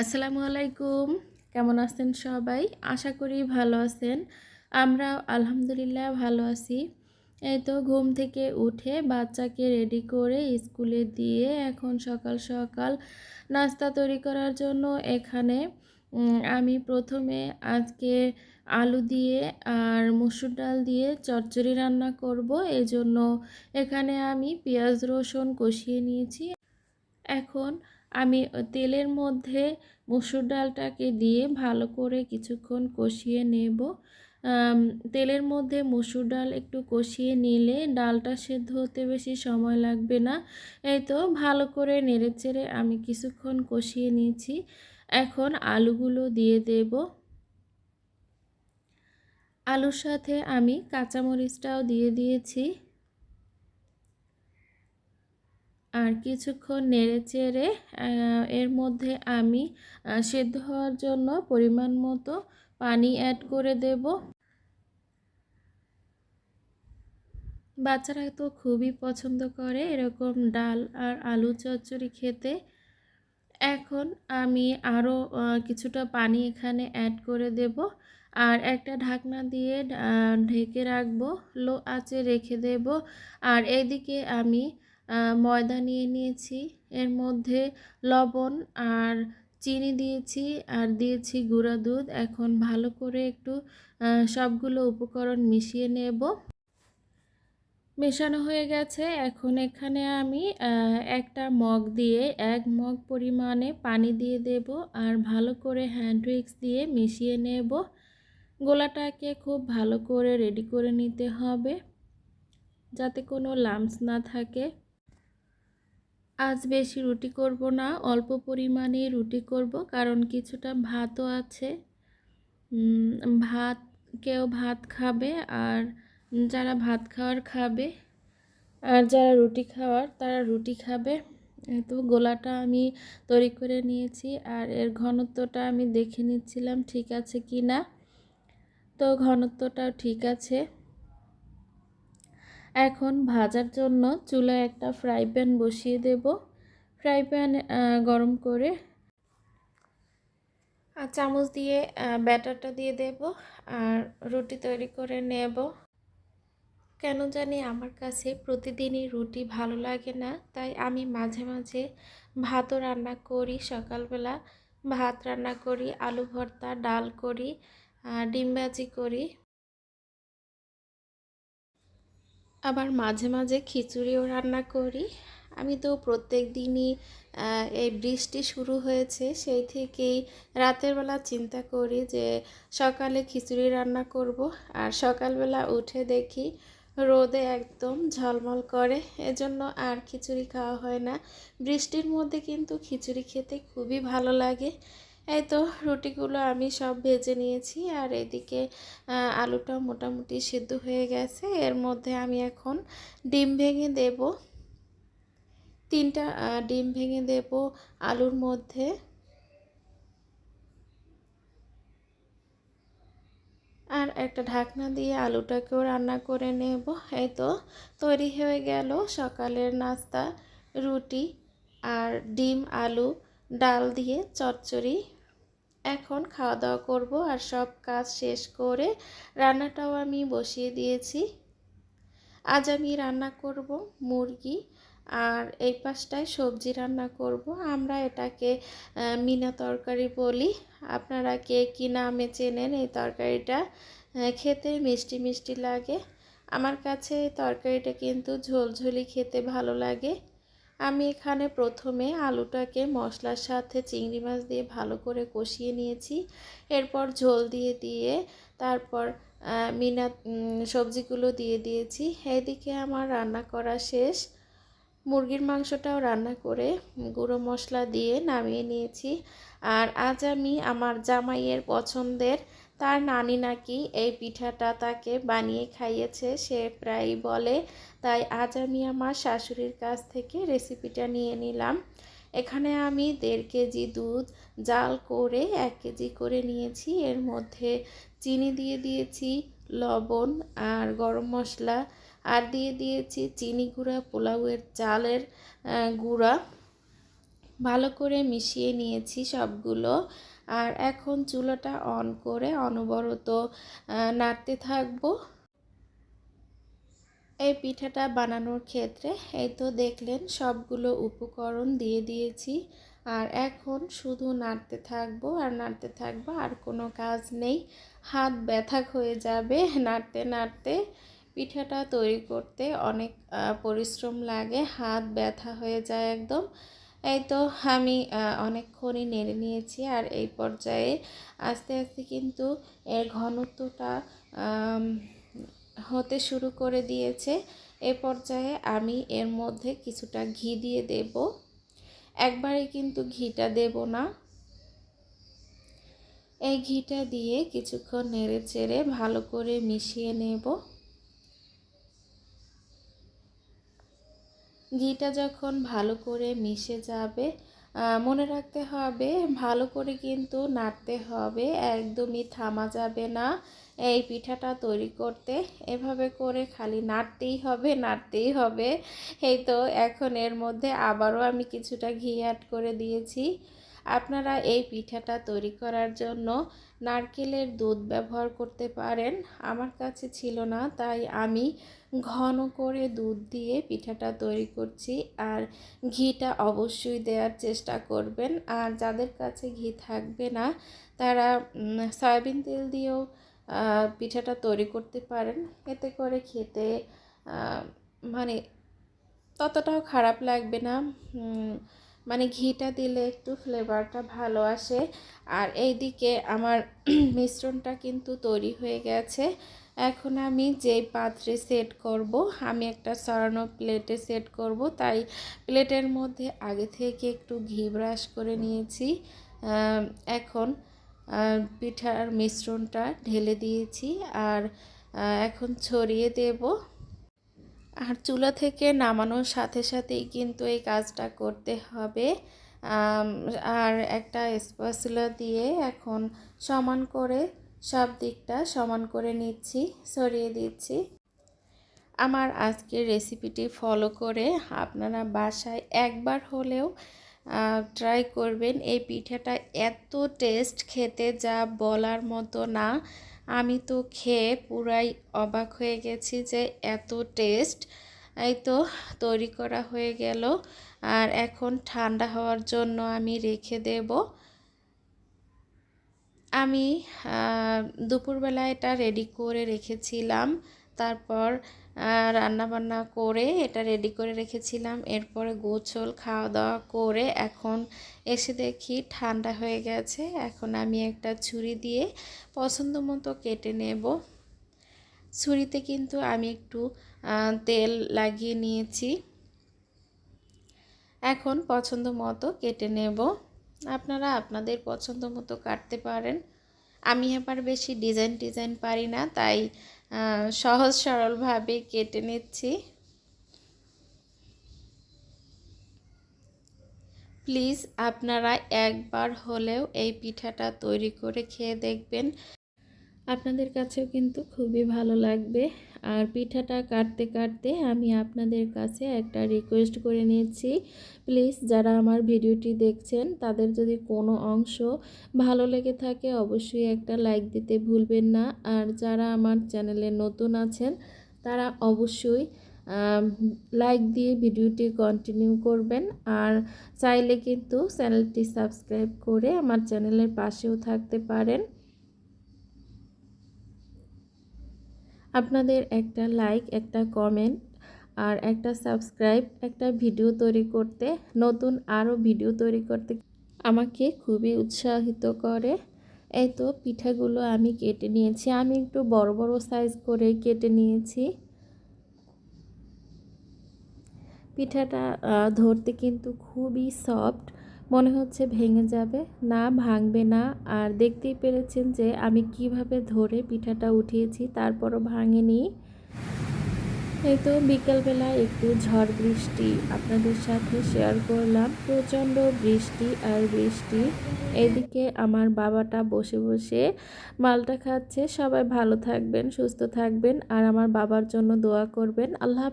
আসসালামু আলাইকুম। কেমন আছেন সবাই? আশা করি ভালো আছেন। আমরা আলহামদুলিল্লাহ ভালো আছি। এই তো ঘুম থেকে উঠে বাচ্চাকে রেডি করে স্কুলে দিয়ে এখন সকাল সকাল নাস্তা তৈরি করার জন্য এখানে আমি প্রথমে আজকে আলু দিয়ে আর মসুর ডাল দিয়ে চচ্চড়ি রান্না করব। এই জন্য এখানে আমি পেঁয়াজ রসুন কষিয়ে নিয়েছি। এখন আমি তেলের মধ্যে মসুর ডালটাকে দিয়ে ভালো করে কিছুক্ষণ কষিয়ে নেব। তেলের মধ্যে মসুর ডাল একটু কষিয়ে নিলে ডালটা সেদ্ধ হতে বেশি সময় লাগবে না। এই তো ভালো করে নেড়েচেড়ে আমি কিছুক্ষণ কষিয়ে নিয়েছি। এখন আলুগুলো দিয়ে দেব। আলুর সাথে আমি কাঁচামরিচটাও দিয়ে দিয়েছি। আর কিছুক্ষণ নেড়ে চেড়ে এর মধ্যে আমি সেদ্ধ হওয়ার জন্য পরিমাণ মতো পানি অ্যাড করে দেব। বাচ্চারা তো খুবই পছন্দ করে এরকম ডাল আর আলু চচ্চড়ি খেতে। এখন আমি আরও কিছুটা পানি এখানে অ্যাড করে দেব আর একটা ঢাকনা দিয়ে ঢেকে রাখব, লো আঁচে রেখে দেব। আর এইদিকে আমি ময়দা নিয়ে নিয়েছি। এর মধ্যে লবণ আর চিনি দিয়েছি আর দিয়েছি গুঁড়া দুধ। এখন ভালো করে একটু সবগুলো উপকরণ মিশিয়ে নেব। মেশানো হয়ে গেছে। এখন এখানে আমি একটা মগ দিয়ে এক মগ পরিমাণে পানি দিয়ে দেব আর ভালো করে হ্যান্ড উইক্স দিয়ে মিশিয়ে নেব। গোলাটাকে খুব ভালো করে রেডি করে নিতে হবে। যাতে কোনো লামস না থাকে। আজ বেশি রুটি করব না, অল্প পরিমাণে রুটি করব, কারণ কিছুটা ভাতও আছে। ভাত, কেউ ভাত খাবে আর যারা ভাত খাওয়ার খাবে আর যারা রুটি খাওয়ার, তারা রুটি খাবে। তো গোলাটা আমি তৈরি করে নিয়েছি আর এর ঘনত্বটা আমি দেখে নিচ্ছিলাম ঠিক আছে কি না তো ঘনত্বটাও ঠিক আছে। এখন ভাজার জন্য চুলায় একটা ফ্রাই প্যান বসিয়ে দেব। ফ্রাই প্যান গরম করে আর চামচ দিয়ে ব্যাটারটা দিয়ে দেব আর রুটি তৈরি করে নেব। কেন জানি আমার কাছে প্রতিদিনই রুটি ভালো লাগে না, তাই আমি মাঝে মাঝে ভাতও রান্না করি। সকালবেলা ভাত রান্না করি, আলু ভর্তা, ডাল করি ডিম ভাজি করি। আবার মাঝে মাঝে খিচুড়িও রান্না করি। আমি তো প্রত্যেক দিনই এই বৃষ্টি শুরু হয়েছে, সেই থেকেই রাতের বেলা চিন্তা করি যে সকালে খিচুড়ি রান্না করব। আর সকালবেলা উঠে দেখি রোদে একদম ঝলমল করে, এজন্য আর খিচুড়ি খাওয়া হয় না। বৃষ্টির মধ্যে কিন্তু খিচুড়ি খেতে খুবই ভালো লাগে। এই তো রুটিগুলো আমি সব ভেজে নিয়েছি আর এদিকে আলুটা মোটামুটি সিদ্ধ হয়ে গেছে। এর মধ্যে আমি এখন ডিম ভেঙে দেব। তিনটা ডিম ভেঙে দেব আলুর মধ্যে। আর একটা ঢাকনা দিয়ে আলুটাকেও রান্না করে নেব। এই তো তৈরি হয়ে গেল সকালের নাস্তা, রুটি আর ডিম, আলু, ডাল দিয়ে চচ্চড়ি। এখন খাওয়া দাওয়া করব আর সব কাজ শেষ করে রান্নাটাও আমি বসিয়ে দিয়েছি। আজ আমি রান্না করব মুরগি আর এই পাশটায় সবজি রান্না করব। আমরা এটাকে মিনা তরকারি বলি। আপনারা কে কী নামে চেনেন এই তরকারিটা? খেতে মিষ্টি মিষ্টি লাগে। আমার কাছে এই তরকারিটা কিন্তু ঝোলঝোলি খেতে ভালো লাগে। আমি এখানে প্রথমে আলুটাকে মশলার সাথে চিংড়ি মাছ দিয়ে ভালো করে কষিয়ে নিয়েছি। এরপর ঝোল দিয়ে দিয়ে তারপর মিনা সবজিগুলো দিয়ে দিয়েছি। এদিকে আমার রান্না করা শেষ। মুরগির মাংসটাও রান্না করে গুঁড়ো মশলা দিয়ে নামিয়ে নিয়েছি। আর আজ আমি আমার জামাইয়ের পছন্দের তার নানি নাকি এই পিঠাটা তাকে বানিয়ে খাইয়েছে, সে প্রায়ই বলে, তাই আজ আমি আমার শাশুড়ির কাছ থেকে রেসিপিটা নিয়ে নিলাম। এখানে আমি দেড় কেজি দুধ জাল করে এক কেজি করে নিয়েছি। এর মধ্যে চিনি দিয়ে দিয়েছি, লবণ আর গরম মশলা, আর দিয়ে দিয়েছি চিনি গুঁড়া, পোলাওয়ের চালের গুঁড়া। ভালো করে মিশিয়ে নিয়েছি সবগুলো। আর এখন চুলাটা অন করে অনবরত নাড়তে থাকব। এই পিঠাটা বানানোর ক্ষেত্রে এই তো দেখলেন সবগুলো উপকরণ দিয়ে দিয়েছি। আর এখন শুধু নাড়তে থাকব আর নাড়তে থাকব, আর কোনো কাজ নেই। হাত ব্যথা হয়ে যাবে নাড়তে নাড়তে। পিঠাটা তৈরি করতে অনেক পরিশ্রম লাগে, হাত ব্যথা হয়ে যায় একদম। এই তো আমি অনেকক্ষণই নেড়ে নিয়েছি আর এই পর্যায়ে আস্তে আস্তে কিন্তু এর ঘনত্বটা হতে শুরু করে দিয়েছে। এ পর্যায়ে আমি এর মধ্যে কিছুটা ঘি দিয়ে দেব। একবারে কিন্তু ঘিটা দেব না। এই ঘিটা দিয়ে কিছুক্ষণ নেড়ে চেড়ে ভালো করে মিশিয়ে নেব। ঘিটা যখন ভালো করে মিশে যাবে মনে রাখতে হবে ভালো করে কিন্তু নাড়তে হবে, একদমই থামা যাবে না। এই পিঠাটা তৈরি করতে এভাবে করে খালি নাড়তেই হবে নাড়তেই হবে। এই তো এখন এর মধ্যে আবারও আমি কিছুটা ঘি অ্যাড করে দিয়েছি। আপনারা এই পিঠাটা তৈরি করার জন্য নারকেলের দুধ ব্যবহার করতে পারেন। আমার কাছে ছিল না, তাই আমি ঘন করে দুধ দিয়ে পিঠাটা তৈরি করছি আর ঘিটা অবশ্যই দেওয়ার চেষ্টা করবেন। আর যাদের কাছে ঘি থাকবে না, তারা সয়াবিন তেল দিয়েও পিঠাটা তৈরি করতে পারেন। এতে করে খেতে মানে ততটাও খারাপ লাগবে না। মানে ঘিটা দিলে একটু ফ্লেভারটা ভালো আসে। আর এইদিকে আমার মিশ্রণটা কিন্তু তৈরি হয়ে গেছে। এখন আমি যে পাত্রে সেট করব, আমি একটা সরানো প্লেটে সেট করব। তাই প্লেটের মধ্যে আগে থেকে একটু ঘি ব্রাশ করে নিয়েছি। এখন পিঠার মিশ্রণটা ঢেলে দিয়েছি। আর এখন ছড়িয়ে দেব। আর চুলা থেকে নামানোর সাথে সাথেই কিন্তু এই কাজটা করতে হবে। আর একটা স্পেসুলা দিয়ে এখন সমান করে সব দিকটা সমান করে নিচ্ছি, সরিয়ে দিচ্ছি। আমার আজকের রেসিপিটি ফলো করে আপনারা বাসায় একবার হলেও ট্রাই করবেন। এই পিঠাটা এত টেস্ট খেতে যা বলার মতো না। আমি তো খেয়ে পুরাই অবাক হয়ে গেছি যে এত টেস্ট। এই তো তৈরি করা হয়ে গেল। আর এখন ঠান্ডা হওয়ার জন্য আমি রেখে দেব। আমি দুপুরবেলা এটা রেডি করে রেখেছিলাম। তারপর রান্না বান্না করে এটা রেডি করে রেখেছিলাম। এরপরে গোছল খাওয়া দাওয়া করে এখন এসে দেখি ঠান্ডা হয়ে গেছে। এখন আমি একটা ছুরি দিয়ে পছন্দ মতো কেটে নেব। ছুরিতে কিন্তু আমি একটু তেল লাগিয়ে নিয়েছি। এখন পছন্দ মতো কেটে নেব। আপনারা আপনাদের পছন্দ মতো কাটতে পারেন। আমি আবার বেশি ডিজাইন ডিজাইন পারি না, তাই সহজ সরলভাবে কেটে নিচ্ছি। প্লিজ আপনারা একবার হলেও এই পিঠাটা তৈরি করে খেয়ে দেখবেন। আপনাদের কাছেও কিন্তু খুবই ভালো লাগবে। আর পিঠাটা কাটতে কাটতে আমি আপনাদের কাছে একটা রিকোয়েস্ট করে নিয়েছি। প্লিজ যারা আমার ভিডিওটি দেখছেন, তাদের যদি কোনো অংশ ভালো লেগে থাকে, অবশ্যই একটা লাইক দিতে ভুলবেন না। আর যারা আমার চ্যানেলে নতুন আছেন, তারা অবশ্যই লাইক দিয়ে ভিডিওটি কন্টিনিউ করবেন। আর চাইলে কিন্তু চ্যানেলটি সাবস্ক্রাইব করে আমার চ্যানেলের পাশেও থাকতে পারেন। আপনাদের একটা লাইক একটা কমেন্ট আর একটা সাবস্ক্রাইব একটা ভিডিও তৈরি করতে, নতুন আরও ভিডিও তৈরি করতে আমাকে খুবই উৎসাহিত করে। এই তো পিঠাগুলো আমি কেটে নিয়েছি। আমি একটু বড় বড় সাইজ করে কেটে নিয়েছি। পিঠাটা ধরতে কিন্তু খুবই সফট মনে হচ্ছে ভেঙে যাবে। না, ভাঙবে না। আর দেখতেই পেরেছেন যে আমি কীভাবে ধরে পিঠাটা উঠিয়েছি, তারপরও ভাঙেনি। এই তো বিকেলবেলা একটু ঝড় বৃষ্টি আপনাদের সাথে শেয়ার করলাম। প্রচণ্ড বৃষ্টি আর বৃষ্টি। এদিকে আমার বাবাটা বসে বসে মালটা খাচ্ছে। সবাই ভালো থাকবেন, সুস্থ থাকবেন। আর আমার বাবার জন্য দোয়া করবেন। আল্লাহ